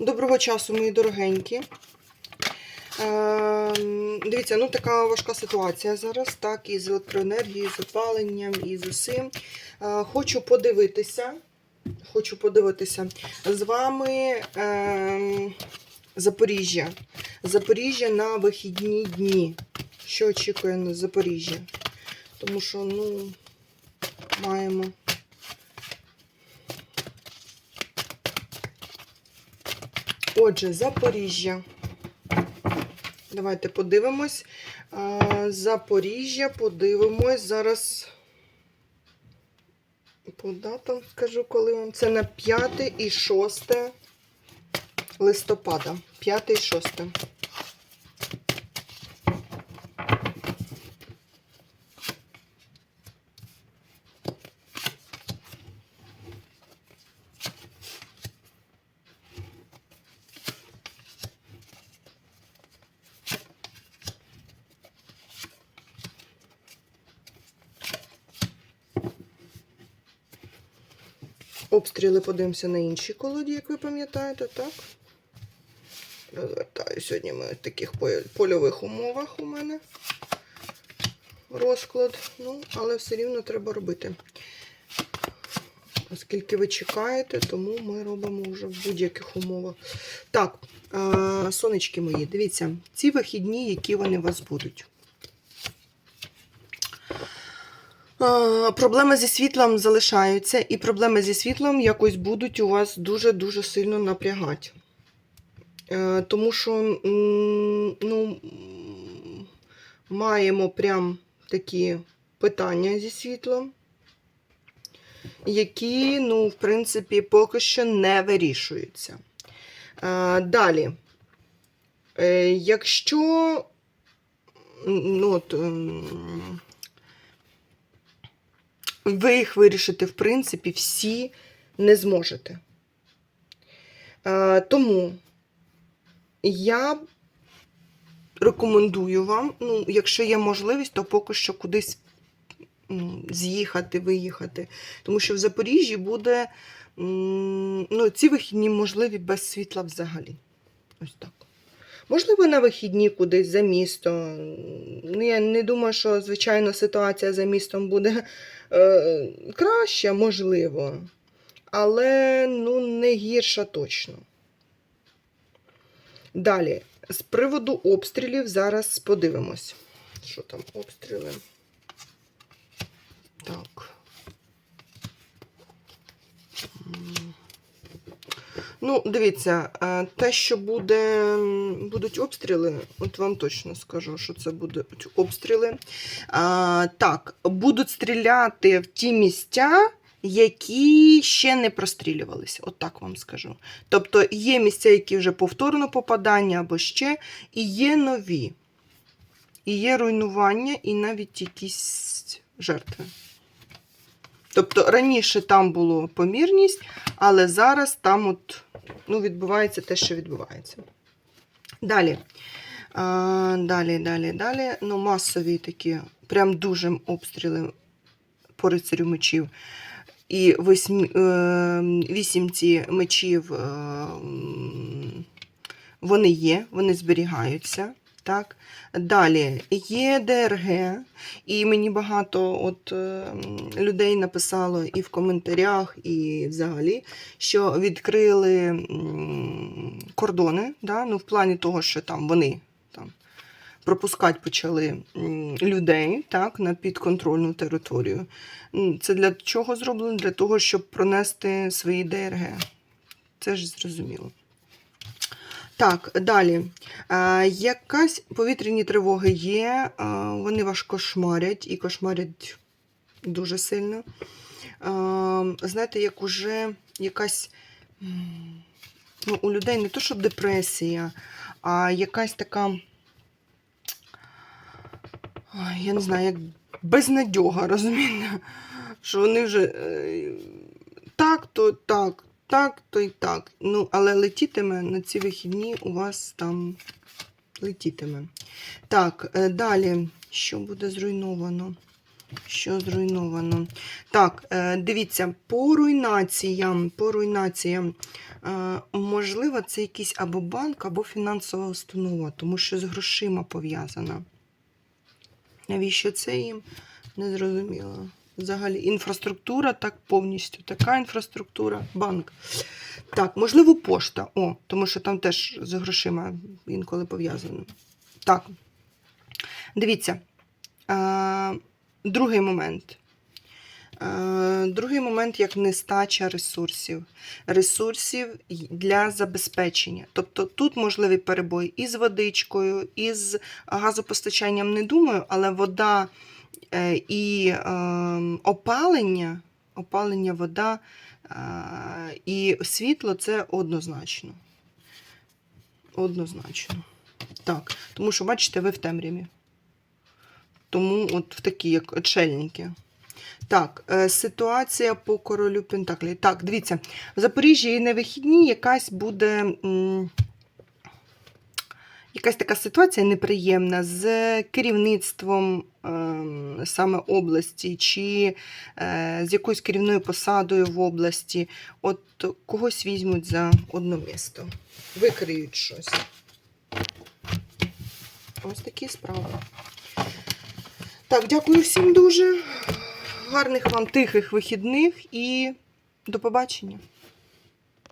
Доброго часу, мої дорогенькі. Е, дивіться, ну така важка ситуація зараз, так, і з електроенергією, з опаленням, і з усім. Е, хочу подивитися. Хочу подивитися з вами е, Запоріжжя. Запоріжжя на вихідні дні. Що очікує на Запоріжжя? Тому що, ну, маємо. Отже, Запоріжжя. Давайте подивимось. Запоріжжя, подивимось. Зараз по датам скажу, коли вам. Це на 5 і 6 листопада. 5 і 6. Обстріли подивимося на іншій колоді, як ви пам'ятаєте, так? Розвертаю. Сьогодні ми в таких польових умовах у мене розклад. Ну, але все рівно треба робити. Оскільки ви чекаєте, тому ми робимо вже в будь-яких умовах. Так, е, сонечки мої, дивіться, ці вихідні, які вони у вас будуть. Е, Проблеми зі світлом залишаються, і проблеми зі світлом якось будуть у вас дуже-дуже сильно напрягати. Е, Тому що ну, маємо прям такі питання зі світлом, які, ну, в принципі, поки що не вирішуються. Е, Далі. Е, Якщо ну, от, ви їх вирішити, в принципі, всі не зможете. Е, тому я рекомендую вам, ну, якщо є можливість, то поки що кудись ну, з'їхати, виїхати. Тому що в Запоріжжі буде ну, ці вихідні можливі без світла взагалі. Ось так. Можливо, на вихідні кудись за місто. Ну, я не думаю, що, звичайно, ситуація за містом буде е, краща, можливо. Але ну, не гірша точно. Далі, з приводу обстрілів зараз подивимось. Що там обстріли? Так. Ну, дивіться, е, те, що буде, будуть обстріли, от вам точно скажу, що це будуть обстріли. А, так, будуть стріляти в ті місця, які ще не прострілювалися. От так вам скажу. Тобто є місця, які вже повторно попадання або ще, і є нові. І є руйнування, і навіть якісь жертви. Тобто раніше там було помірність, але зараз там от, ну, відбувається те, що відбувається. Далі. А, далі, далі, далі. Ну, масові такі, прям дуже обстріли по рицарю мечів. І е, вісімці мечів е, вони є, вони зберігаються. Так. Далі є ДРГ, і мені багато от, е, людей написало і в коментарях, і взагалі, що відкрили кордони, да? ну, в плані того, що там вони там, пропускати почали людей так, на підконтрольну територію. Це для чого зроблено? Для того, щоб пронести свої ДРГ. Це ж зрозуміло. Так, далі. Е, якась повітряні тривоги є, е, вони вас кошмарять і кошмарять дуже сильно. Е, знаєте, як уже якась ну, у людей не то, що депресія, а якась така, я не знаю, як безнадьога, розумієте? Що вони вже е, так, то так, так, то й так. Ну, але летітиме на ці вихідні у вас там летітиме. Так, е, далі, що буде зруйновано? Що зруйновано? Так, е, дивіться, по руйнаціям, по руйнаціям, е, можливо, це якийсь або банк, або фінансова установа, тому що з грошима пов'язана. Навіщо це їм? Не зрозуміло. Взагалі, інфраструктура так повністю. Така інфраструктура, банк. Так, можливо, пошта. О, тому що там теж з грошима інколи пов'язано. Так. Дивіться. Е, другий момент. Другий момент як нестача ресурсів. Ресурсів для забезпечення. Тобто тут можливий перебой із водичкою, із газопостачанням не думаю, але вода і е, опалення, опалення, вода е, і світло це однозначно. Однозначно. Так, тому що, бачите, ви в темряві. Тому от в такі, як очельники. Так, е, ситуація по королю Пентаклі. Так, дивіться, в Запоріжжі і на вихідні якась буде. м, Якась така ситуація неприємна з керівництвом ем, саме області, чи е, з якоюсь керівною посадою в області. От когось візьмуть за одне місто, викриють щось. Ось такі справи. Так, дякую всім дуже. Гарних вам тихих вихідних і до побачення.